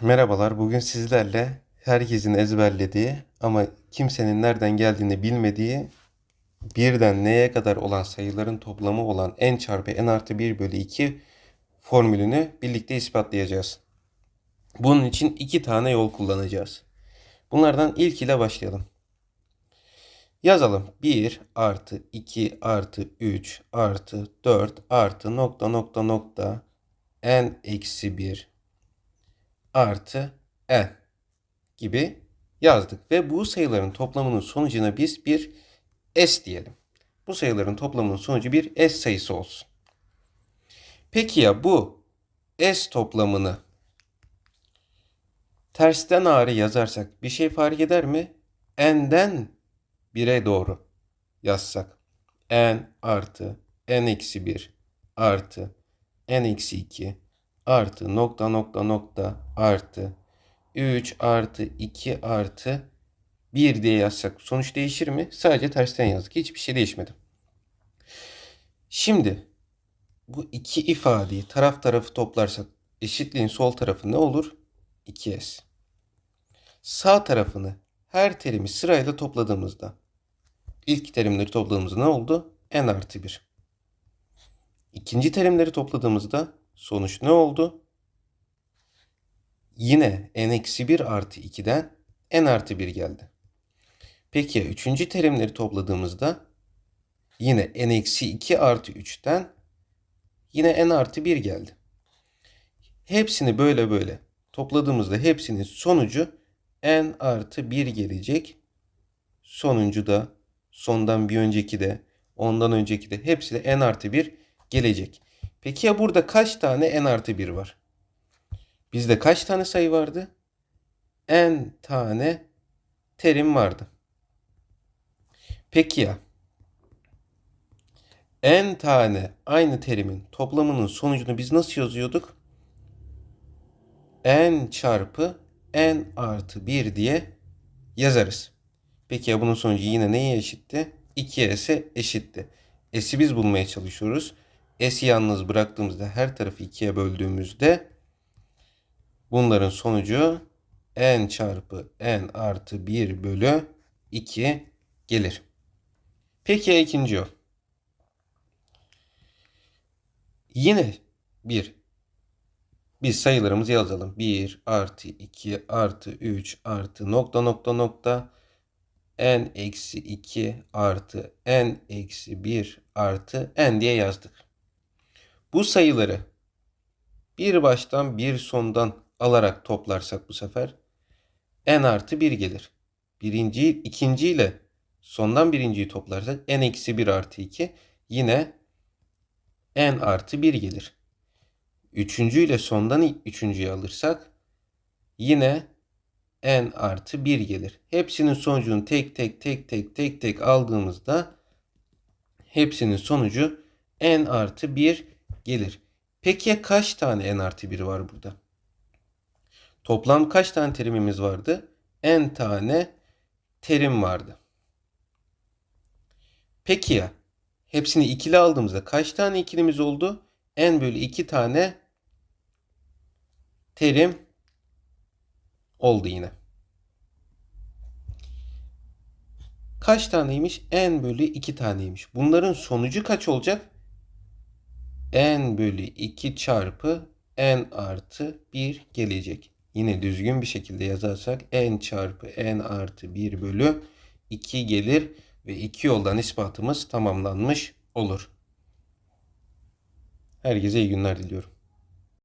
Merhabalar, bugün sizlerle herkesin ezberlediği ama kimsenin nereden geldiğini bilmediği birden neye kadar olan sayıların toplamı olan n çarpı n artı 1 bölü 2 formülünü birlikte ispatlayacağız. Bunun için iki tane yol kullanacağız. Bunlardan ilk ile başlayalım. Yazalım. 1 artı 2 artı 3 artı 4 artı nokta nokta nokta n eksi 1 artı n gibi yazdık. Ve bu sayıların toplamının sonucuna biz bir s diyelim. Bu sayıların toplamının sonucu bir s sayısı olsun. Peki ya bu s toplamını tersten ağrı yazarsak bir şey fark eder mi? n'den 1'e doğru yazsak. n artı n eksi 1 artı n eksi 2 artı nokta nokta nokta artı 3 artı 2 artı 1 diye yazsak sonuç değişir mi? Sadece tersten yazdık. Hiçbir şey değişmedi. Şimdi bu iki ifadeyi taraf tarafı toplarsak eşitliğin sol tarafı ne olur? 2s. Sağ tarafını her terimi sırayla topladığımızda ilk terimleri topladığımızda ne oldu? n artı 1. İkinci terimleri topladığımızda sonuç ne oldu? Yine n-1 artı 2'den n artı 1 geldi. Peki üçüncü terimleri topladığımızda yine n-2 artı 3'ten yine n artı 1 geldi. Hepsini böyle böyle topladığımızda hepsinin sonucu n artı 1 gelecek. Sonuncu da sondan bir önceki de ondan önceki de hepsi de n artı 1 gelecek. Peki ya burada kaç tane n artı 1 var? Bizde kaç tane sayı vardı? n tane terim vardı. Peki ya n tane aynı terimin toplamının sonucunu biz nasıl yazıyorduk? n çarpı n artı 1 diye yazarız. Peki ya bunun sonucu yine neye eşitti? 2s'e eşitti. S'i biz bulmaya çalışıyoruz. S'i yalnız bıraktığımızda her tarafı 2'ye böldüğümüzde bunların sonucu n çarpı n artı 1 bölü 2 gelir. Peki ya ikinci yol? Yine bir biz sayılarımızı yazalım. 1 artı 2 artı 3 artı nokta nokta nokta n eksi 2 artı n eksi 1 artı n diye yazdık. Bu sayıları bir baştan bir sondan alarak toplarsak bu sefer n artı 1 gelir. Birinci, ikinci ile sondan birinciyi toplarsak n eksi 1 artı 2 yine n artı 1 gelir. Üçüncü ile sondan üçüncüyü alırsak yine n artı 1 gelir. Hepsinin sonucunu tek tek tek tek tek tek aldığımızda hepsinin sonucu n artı 1 gelir. Peki ya kaç tane n artı 1 var burada? Toplam kaç tane terimimiz vardı? n tane terim vardı. Peki ya hepsini ikili aldığımızda kaç tane ikilimiz oldu? n bölü 2 tane terim oldu yine. Kaç taneymiş? n bölü 2 taneymiş. Bunların sonucu kaç olacak? N bölü 2 çarpı n artı 1 gelecek. Yine düzgün bir şekilde yazarsak n çarpı n artı 1 bölü 2 gelir ve iki yoldan ispatımız tamamlanmış olur. Herkese iyi günler diliyorum.